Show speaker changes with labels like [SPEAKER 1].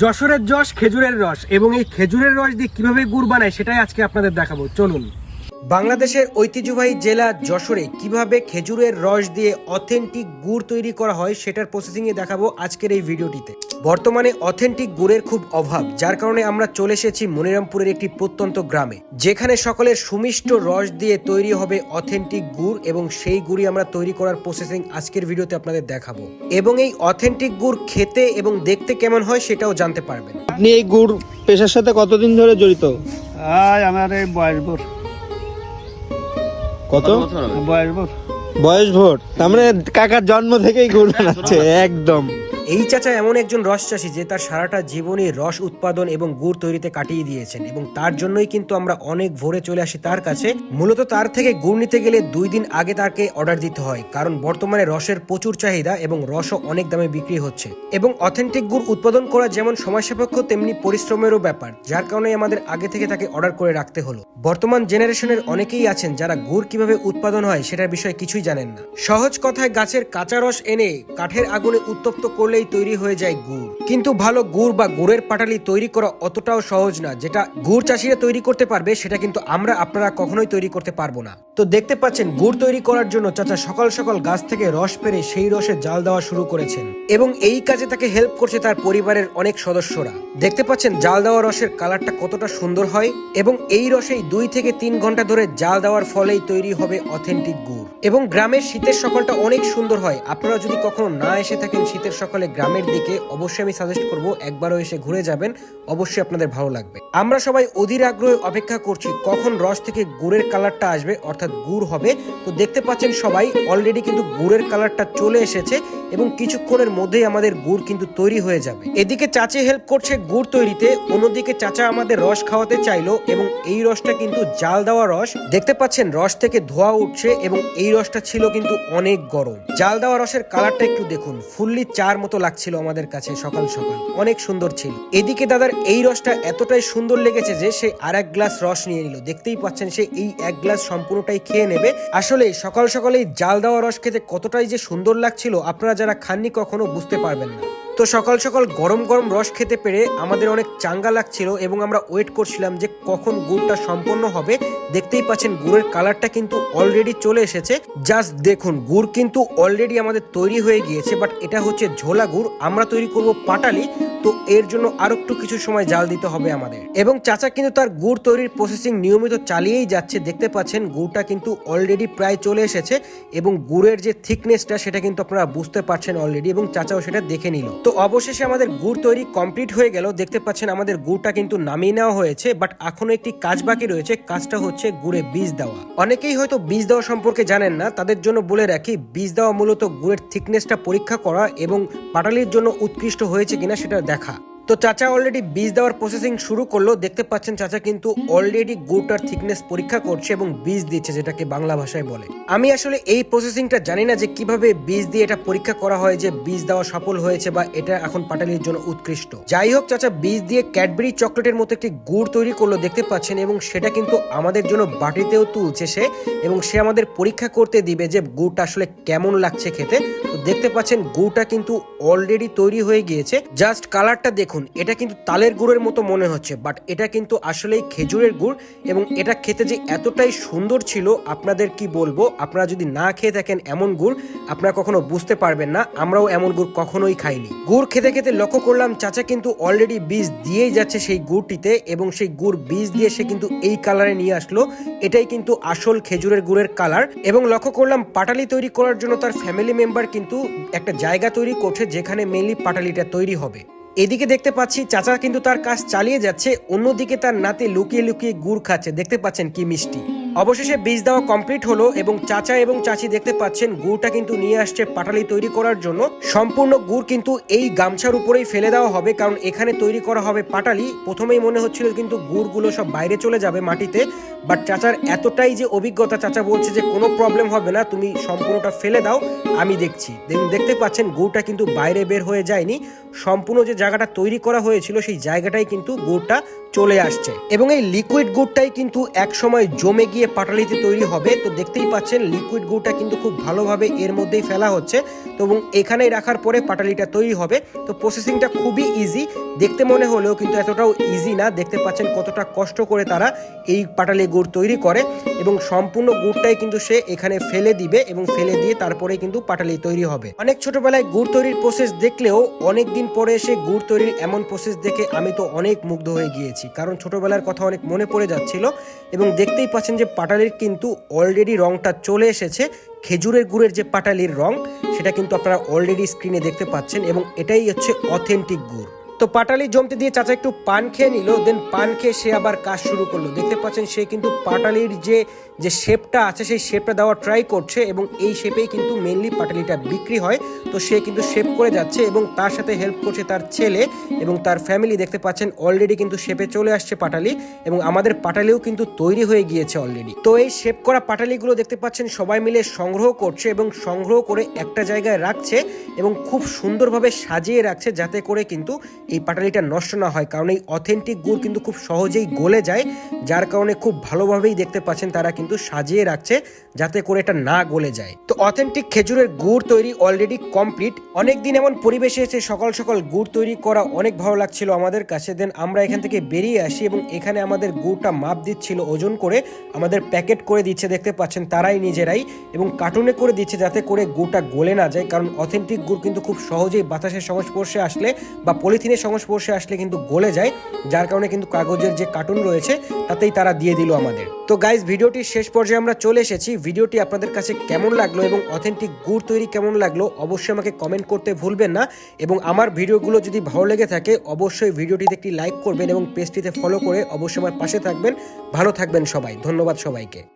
[SPEAKER 1] যশোরের যশ, খেজুরের রস। এবং এই খেজুরের রস দিয়ে কীভাবে গুড় বানায় সেটাই আজকে আপনাদের দেখাবো। চলুন। বাংলাদেশের ঐতিহ্যবাহী জেলা যশোরে কীভাবে খেজুরের রস দিয়ে অথেন্টিক গুড় তৈরি করা হয় সেটার প্রসেসিংয়ে দেখাবো আজকের এই ভিডিওটিতে বর্তমানে অথেন্টিক গুড়ের খুব অভাব যার কারণে আমরা চলে এসেছি মনিরামপুরের একটি প্রত্যন্ত গ্রামে যেখানে সকলের সুমিষ্ট রস দিয়ে তৈরি হবে অথেন্টিক গুড় এবং সেই গুড়ই আমরা তৈরি করার প্রসেসিং আজকের ভিডিওতে আপনাদের দেখাবো। এবং এই অথেন্টিক গুড় খেতে এবং দেখতে কেমন হয় সেটাও জানতে পারবেন।
[SPEAKER 2] আপনি এই গুড় পেশার সাথে কতদিন ধরে জড়িত?
[SPEAKER 3] আজ আমার এই বয়স ভোর।
[SPEAKER 2] কত?
[SPEAKER 3] বয়স ভোর।
[SPEAKER 2] বয়স ভোট তার মানে কাকার জন্ম থেকেই গুড় বানাচ্ছে একদম।
[SPEAKER 1] এই চাচা এমন একজন রস চাষি যে তার সারাটা জীবনই রস উৎপাদন এবং গুড় তৈরিতে কাটিয়ে দিয়েছেন এবং তার জন্যই কিন্তু আমরা অনেক ভোরে চলে আসি তার কাছে। মূলত তার থেকে গুড় নিতে গেলে দুই দিন আগে তাকে অর্ডার দিতে হয়, কারণ বর্তমানে রসের প্রচুর চাহিদা এবং রসও অনেক দামে বিক্রি হচ্ছে। এবং অথেন্টিক গুড় উৎপাদন করা যেমন সময় সাপেক্ষ তেমনি পরিশ্রমেরও ব্যাপার, যার কারণে আমাদের আগে থেকে তাকে অর্ডার করে রাখতে হলো। বর্তমান জেনারেশনের অনেকেই আছেন যারা গুড় কীভাবে উৎপাদন হয় সেটার বিষয়ে কিছুই জানেন না। সহজ কথায় গাছের কাঁচা রস এনে কাঠের আগুনে উত্তপ্ত করলেই তৈরি হয়ে যায় গুড়। কিন্তু ভালো গুড় বা গুড়ের পাটালি তৈরি করা অতটাও সহজ না। যেটা গুড় চাষিরা তৈরি করতে পারবে, সেটা কিন্তু আমরা আপনারা কখনোই তৈরি করতে পারব না। তো দেখতে পাচ্ছেন, গুড় তৈরি করার জন্য চাচা সকাল সকাল গাছ থেকে রস পেরে সেই রসে জাল দেওয়া শুরু করেছেন। এবং এই কাজে তাকে হেল্প করছে তার পরিবারের অনেক সদস্যরা। দেখতে পাচ্ছেন, জাল দেওয়া রসের কালারটা কতটা সুন্দর হয় এবং এই রসেই দুই থেকে তিন ঘণ্টা ধরে জাল দেওয়ার ফলেই তৈরি হবে অথেন্টিক গুড়। এবং গ্রামের শীতের সকালটা অনেক সুন্দর হয়। আপনারা যদি কখনো না এসে থাকেন, শীতের সকালে গ্রামের দিকে অবশ্যই আমি সাজেস্ট করব একবারও এসে ঘুরে যাবেন, অবশ্যই আপনাদের ভালো লাগবে। আমরা সবাই অধীর আগ্রহে অপেক্ষা করছি কখন রস থেকে গুড়ের কালারটা আসবে, অর্থাৎ গুড় হবে। তো দেখতে পাচ্ছেন সবাই অলরেডি কিন্তু গুড়ের কালারটা চলে এসেছে এবং কিছুক্ষণের মধ্যেই আমাদের গুড় কিন্তু তৈরি হয়ে যাবে। এদিকে চাচি হেল্প করছে গুড় তৈরিতে, অন্যদিকে চাচা আমাদের রস খাওয়াতে চাইলো এবং এই রসটা কিন্তু জাল দেওয়া রস। দেখতে পাচ্ছেন রস থেকে ধোয়া উঠছে এবং এই রসটা ছিল কিন্তু অনেক গরম। জাল দেওয়া রসের কালারটা একটু দেখুন, ফুললি চার মতো লাগছিল আমাদের কাছে সকাল সকাল। অনেক সুন্দর ছিল। এদিকে দাদার এই রসটা এতটাই সুন্দর লেগেছে যে সে আর এক গ্লাস রস নিয়ে নিল। দেখতেই পাচ্ছেন সে এই এক গ্লাস সম্পূর্ণটাই খেয়ে নেবে। আসলে সকাল সকালেই জাল দেওয়া রস খেতে কতটাই যে সুন্দর লাগছিল আপনারা যারা খাননি কখনো বুঝতে পারবেন না। তো সকাল সকাল গরম গরম রস খেতে পেরে আমাদের অনেক চাঙ্গা লাগছিল এবং আমরা ওয়েট করছিলাম যে কখন গুড়টা সম্পন্ন হবে। দেখতেই পাচ্ছেন গুড়ের কালারটা কিন্তু অলরেডি চলে এসেছে। জাস্ট দেখুন, গুড় কিন্তু অলরেডি আমাদের তৈরি হয়ে গিয়েছে বাট এটা হচ্ছে ঝোলা গুড়। আমরা তৈরি করব পাটালি, তো এর জন্য আরও একটু কিছু সময় জাল দিতে হবে আমাদের। এবং চাচা কিন্তু তার গুড় তৈরির প্রসেসিং নিয়মিত চালিয়েই যাচ্ছে। দেখতে পাচ্ছেন গুড়টা কিন্তু অলরেডি প্রায় চলে এসেছে এবং গুড়ের যে থিকনেসটা সেটা কিন্তু আপনারা বুঝতে পারছেন অলরেডি এবং চাচাও সেটা দেখে নিল। তো অবশেষে আমাদের গুড় তৈরি কমপ্লিট হয়ে গেল। দেখতে পাচ্ছেন আমাদের গুড়টা কিন্তু নামিয়ে নেওয়া হয়েছে বাট এখনও একটি কাজ বাকি রয়েছে। কাজটা হচ্ছে গুড়ে বীজ দেওয়া। অনেকেই হয়তো বীজ দেওয়া সম্পর্কে জানেন না, তাদের জন্য বলে রাখি, বীজ দেওয়া মূলত গুড়ের থিকনেসটা পরীক্ষা করা এবং পাটালির জন্য উৎকৃষ্ট হয়েছে কিনা সেটা দেখা। তো চাচা অলরেডি বীজ দেওয়ার প্রসেসিং শুরু করল। দেখতে পাচ্ছেন চাচা কিন্তু অলরেডি গুড়টার থিকনেস পরীক্ষা করছে এবং বীজ দিচ্ছে, যেটাকে বাংলা ভাষায় বলে। আমি আসলে এই প্রসেসিংটা জানি না যে কীভাবে বীজ দিয়ে এটা পরীক্ষা করা হয়, যে বীজ দেওয়া সফল হয়েছে বা এটা এখন পাটালির জন্য উৎকৃষ্ট। যাই হোক চাচা, বীজ দিয়ে ক্যাডবেরি চকলেটের মতো একটি গুড় তৈরি করল, দেখতে পাচ্ছেন, এবং সেটা কিন্তু আমাদের জন্য বাটিতেও তুলছে সে, এবং সে আমাদের পরীক্ষা করতে দিবে যে গুড়টা আসলে কেমন লাগছে খেতে। তো দেখতে পাচ্ছেন, গুড়টা কিন্তু অলরেডি তৈরি হয়ে গিয়েছে। জাস্ট কালারটা দেখুন। এটা কিন্তু তালের গুড়ের মতো মনে হচ্ছে বাট এটা কিন্তু আসলেই খেজুরের গুড় এবং এটা খেতে যে এতটাই সুন্দর ছিল, আপনাদের কি বলব? আপনারা যদি না খেয়ে থাকেন এমন গুড়, আপনারা কখনো বুঝতে পারবেন না, আমরাও এমন গুড় কখনোই খাইনি। গুড় খেতে খেতে লক্ষ্য করলাম, চাচা কিন্তু অলরেডি বীজ দিয়েই যাচ্ছে সেই গুড়টিতে এবং সেই গুড় বীজ দিয়ে সে কিন্তু এই কালারে নিয়ে আসলো। এটাই কিন্তু আসল খেজুরের গুড়ের কালার এবং লক্ষ্য করলাম, পাটালি তৈরি করার জন্য তার ফ্যামিলি মেম্বার কিন্তু একটা জায়গা তৈরি করছে যেখানে মেনলি পাটালিটা তৈরি হবে। এদিকে দেখতে পাচ্ছি চাচা কিন্তু তার কাজ চালিয়ে যাচ্ছে, অন্যদিকে তার নাতে লুকিয়ে লুকিয়ে গুড় খাচ্ছে। দেখতে পাচ্ছেন কি মিষ্টি। অবশেষে বীজ দেওয়া কমপ্লিট হলো এবং চাচা এবং চাচি দেখতে পাচ্ছেন গুড়টা কিন্তু নিয়ে আসছে পাটালি তৈরি করার জন্য। সম্পূর্ণ গুড় কিন্তু এই গামছার উপরেই ফেলে দেওয়া হবে কারণ এখানে তৈরি করা হবে পাটালি। প্রথমেই মনে হচ্ছিল কিন্তু গুড়গুলো সব বাইরে চলে যাবে মাটিতে। বাট চাচার এতটাই যে অভিজ্ঞতা চাচা বলছে যে কোনো প্রবলেম হবে না, তুমি সম্পূর্ণটা ফেলে দাও, আমি দেখছি। দেখতে পাচ্ছেন গুড়টা কিন্তু বাইরে বের হয়ে যায়নি। সম্পূর্ণ যে জায়গাটা তৈরি করা হয়েছিল সেই জায়গাটাই কিন্তু গুড়টা চলে আসছে। এবং এই লিকুইড গুড়টাই কিন্তু এক সময় জমে গিয়ে পাটালিতে তৈরি হবে। তো দেখতেই পাচ্ছেন লিকুইড গুড়টা কিন্তু খুব ভালোভাবে এর মধ্যেই ফেলা হচ্ছে। তো এবং এখানেই রাখার পরে পাটালিটা তৈরি হবে। তো প্রসেসিংটা খুবই ইজি দেখতে মনে হলেও কিন্তু এতটাও ইজি না। দেখতে পাচ্ছেন কতটা কষ্ট করে তারা এই পাটালি গুড় তৈরি করে এবং সম্পূর্ণ গুড়টাই কিন্তু সে এখানে ফেলে দিবে এবং ফেলে দিয়ে তারপরে কিন্তু পাটালি তৈরি হবে। অনেক ছোটবেলায় গুড় তৈরির প্রসেস দেখলেও অনেক দিন পরে এসে গুড় তৈরির এমন প্রসেস দেখে আমি তো অনেক মুগ্ধ হয়ে গিয়েছি। কারণ ছোটবেলার কথা অনেক মনে পড়ে যাচ্ছিল এবং দেখতেই পাচ্ছেন যে পাটালির কিন্তু অলরেডি রংটা চলে এসেছে। খেজুরের গুড়ের যে পাটালির রং সেটা কিন্তু আপনারা অলরেডি স্ক্রিনে দেখতে পাচ্ছেন এবং এটাই হচ্ছে অথেন্টিক গুড়। তো পাটালি জমতে দিয়ে চাচা একটু পান খেয়ে নিল দেন পান খেয়ে সে আবার কাজ শুরু করল। দেখতে পাচ্ছেন সে কিন্তু পাটালির যে যে শেপটা আছে, সেই শেপটা দেওয়ার ট্রাই করছে এবং এই শেপেই কিন্তু মেনলি পাটালিটা বিক্রি হয়। তো সে কিন্তু শেপ করে যাচ্ছে এবং তার সাথে হেল্প করছে তার ছেলে এবং তার ফ্যামিলি দেখতে পাচ্ছেন অলরেডি কিন্তু শেপে চলে আসছে পাটালি এবং আমাদের পাটালিও কিন্তু তৈরি হয়ে গিয়েছে অলরেডি তো এই শেপ করা পাটালিগুলো দেখতে পাচ্ছেন সবাই মিলে সংগ্রহ করছে এবং সংগ্রহ করে একটা জায়গায় রাখছে এবং খুব সুন্দরভাবে সাজিয়ে রাখছে যাতে করে কিন্তু এই পাটালিটা নষ্ট না হয়, কারণ এই অথেন্টিক গুড় কিন্তু খুব সহজেই গলে যায়, যার কারণে খুব ভালোভাবেই দেখতে পাচ্ছেন তারা কিন্তু সাজিয়ে রাখছে যাতে করে এটা না গলে যায়। তো অথেন্টিক খেজুরের গুড় তৈরি অলরেডি কমপ্লিট অনেক দিন এমন পরিবেশে এসে সকাল সকাল গুড় তৈরি করা অনেক ভালো লাগছিল আমাদের কাছে। দেন আমরা এখান থেকে বেরিয়ে আসি এবং এখানে আমাদের গুড়টা মাপ দিচ্ছিল ওজন করে, আমাদের প্যাকেট করে দিচ্ছে দেখতে পাচ্ছেন তারাই নিজেরাই এবং কার্টুনে করে দিচ্ছে যাতে করে গুড়টা গলে না যায়, কারণ অথেন্টিক গুড় কিন্তু খুব সহজেই বাতাসের সংস্পর্শে আসলে বা পলিথিনের সংস্পর্শে আসলে কিন্তু গলে যায়, যার কারণে কিন্তু কাগজের যে কার্টুন রয়েছে, তাতেই তারা দিয়ে দিল আমাদের। তো গাইজ ভিডিওটির শেষ পর্যায়ে আমরা চলে এসেছি। ভিডিওটি আপনাদের কাছে কেমন লাগল এবং অথেন্টিক গুড় তৈরি কেমন লাগল, অবশ্যই আমাকে কমেন্ট করতে ভুলবেন না। এবং আমার ভিডিওগুলো যদি ভালো লেগে থাকে, অবশ্যই ভিডিওটিতে একটি লাইক করবেন এবং পেজটিতে ফলো করে অবশ্যই আমার পাশে থাকবেন। ভালো থাকবেন সবাই। ধন্যবাদ সবাইকে।